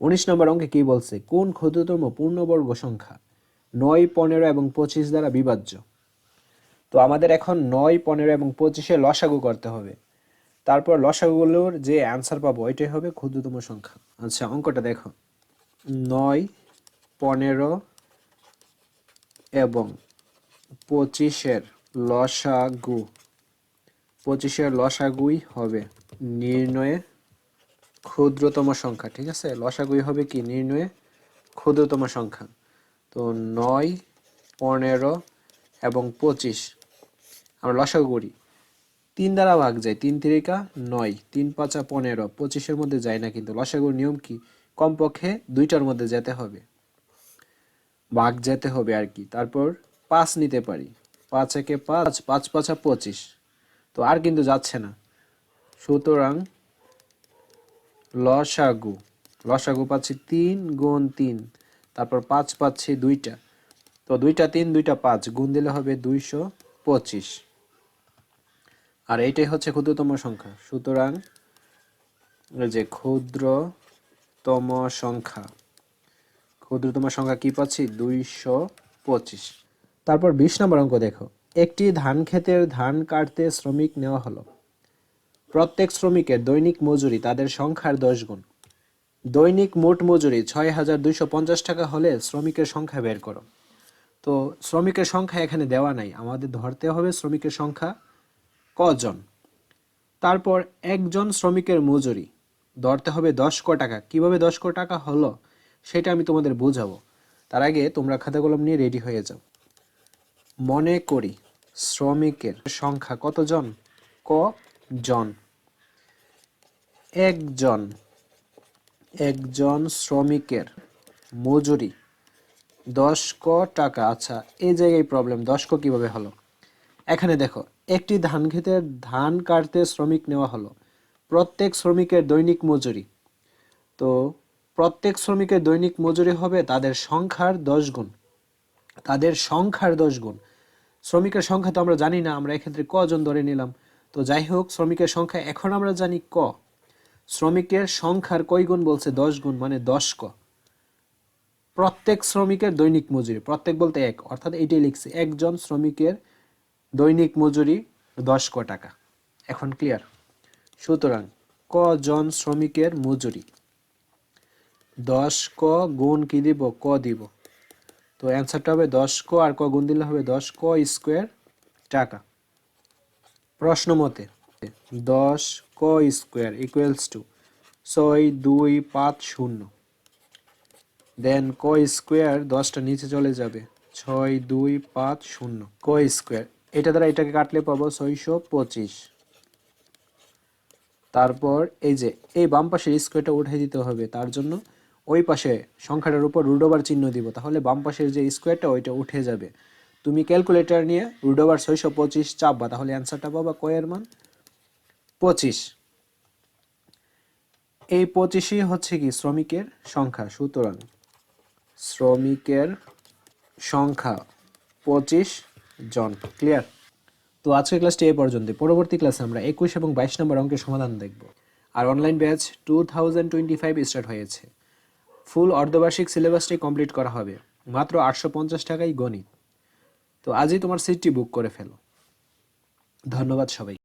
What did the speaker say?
উনিশ নম্বর অঙ্কে কি বলছে? কোন ক্ষুদ্রতম পূর্ণবর্গ সংখ্যা? নয়, পনেরো এবং পঁচিশ দ্বারা বিভাজ্য। তো আমাদের এখন নয়, পনেরো এবং পঁচিশে লসাগু করতে হবে। তারপর লসাগুগুলোর যে অ্যান্সার পাবো, ওইটাই হবে ক্ষুদ্রতম সংখ্যা। আচ্ছা অঙ্কটা দেখো। নয়, পনেরো এবং পঁচিশের লসাগু। পঁচিশের লসাগুই হবে নির্ণয়ে ক্ষুদ্রতম সংখ্যা, ঠিক আছে? লসাগুই হবে কি? নির্ণয়ে ক্ষুদ্রতম সংখ্যা। তো নয়, পনেরো এবং পঁচিশ। আমরা লসাগু করি। তিন দ্বারা ভাগ যায়, তিন তিরিকা নয়। তিন পাঁচা পনেরো, পঁচিশের মধ্যে যায় না কিন্তু লসাগুর নিয়ম কি? কমপক্ষে দুইটার মধ্যে যেতে হবে। ভাগ যেতে হবে আর কি। তারপর পাঁচ নিতে পারি। পাঁচ একে পাঁচ পাঁচ পাঁচা পঁচিশ। তো আর কিন্তু যাচ্ছে না। সুতরাং লসাগু। লসাগু পাচ্ছি তিন গুণ তিন। তারপর পাঁচ পাচ্ছি দুইটা। তো দুইটা তিন, দুইটা পাঁচ, গুণ দিলে হবে দুইশো পঁচিশ। আর এইটাই হচ্ছে ক্ষুদ্রতম সংখ্যা। সুতরাং যে ক্ষুদ্রতম সংখ্যা। ক্ষুদ্রতম সংখ্যা কি পাচ্ছি? দুইশো পঁচিশ। তারপর বিশ নম্বর অঙ্ক দেখো। একটি ধান ক্ষেতের ধান কাটতে শ্রমিক নেওয়া হলো। প্রত্যেক শ্রমিকের দৈনিক মজুরি তাদের সংখ্যার দশ গুণ। দৈনিক মোট মজুরি ছয় হাজার দুইশো পঞ্চাশ টাকা হলে শ্রমিকের সংখ্যা বের করো। তো শ্রমিকের সংখ্যা এখানে দেওয়া নাই। আমাদের ধরতে হবে শ্রমিকের সংখ্যা কজন। তারপর একজন শ্রমিকের মজুরি। ধরতে হবে দশ ক টাকা। কীভাবে দশ ক টাকা হলো সেটা আমি তোমাদের বোঝাবো। তার আগে তোমরা খাতা কলম নিয়ে রেডি হয়ে যাও। মনে করি, শ্রমিকের সংখ্যা কতজন? ক জন একজন। একজন শ্রমিকের মজুরি। দশ ক টাকা। আচ্ছা এই জায়গায় প্রবলেম দশ ক কীভাবে হলো? এখানে দেখো, একটি ধান ক্ষেতের ধান কাটতে শ্রমিক নেওয়া হলো। প্রত্যেক শ্রমিকের দৈনিক মজুরি। তো প্রত্যেক শ্রমিকের দৈনিক মজুরি হবে তাদের সংখ্যার দশ গুণ। তাদের সংখ্যার দশ গুণ। শ্রমিকের সংখ্যা তো আমরা জানি না, আমরা এক্ষেত্রে কজন ধরে নিলাম? তো যাই হোক শ্রমিকের সংখ্যা এখন আমরা জানি ক। শ্রমিকের সংখ্যার কয় গুণ বলছে? দশ গুণ মানে দশ ক। প্রত্যেক শ্রমিকের দৈনিক মজুরি, প্রত্যেক বলতে এক, অর্থাৎ এইটাই লিখছে। একজন শ্রমিকের দৈনিক মজুরি দশ ক টাকা। এখন ক্লিয়ার সুতরাং ক জন শ্রমিকের মজুরি? দশ ক গুণ কি দিব? ক দিব। তো অ্যান্সারটা হবে দশ ক, আর ক গুণ দিলে হবে দশ ক স্কোয়ার টাকা। প্রশ্ন মতে দশ ক স্কোয়ার ইকুয়ালস টু ছয়, দুই, পাঁচ, শূন্য। দেন ক স্কোয়ার দশটা নিচে চলে যাবে। ছয়, দুই, পাঁচ, শূন্য। ক স্কোয়ার, এটা দ্বারা এটাকে কাটলে পাবো ছয়শো পঁচিশ। তারপর এই যে, এই বাম পাশের স্কোয়ারটা উঠে দিতে হবে, তার জন্য ওই পাশে সংখ্যাটার উপর রুডোবার চিহ্ন দিব, তাহলে বাম পাশের যে স্কোয়ারটা, ওইটা উঠে যাবে। তুমি ক্যালকুলেটর নিয়ে রুডোবার ছয়শো পঁচিশ চাপবা, তাহলে অ্যান্সারটা পাবা কয়ের মান? পঁচিশ। এই পঁচিশই হচ্ছে কি শ্রমিকের সংখ্যা, সুতরাং শ্রমিকের সংখ্যা পঁচিশ জন ক্লিয়ার তো আজকের ক্লাসটি এই পর্যন্ত পরবর্তী ক্লাসে আমরা একুশ এবং বাইশ নম্বর অঙ্কের সমাধান দেখব। আর online batch two thousand twenty five start হয়েছে। ফুল অর্ধবার্ষিক সিলেবাসটি কমপ্লিট করা হবে। মাত্র আটশো পঞ্চাশ টাকাই গণিত। তো আজই তোমার সিটটি বুক করে ফেলো। ধন্যবাদ সবাই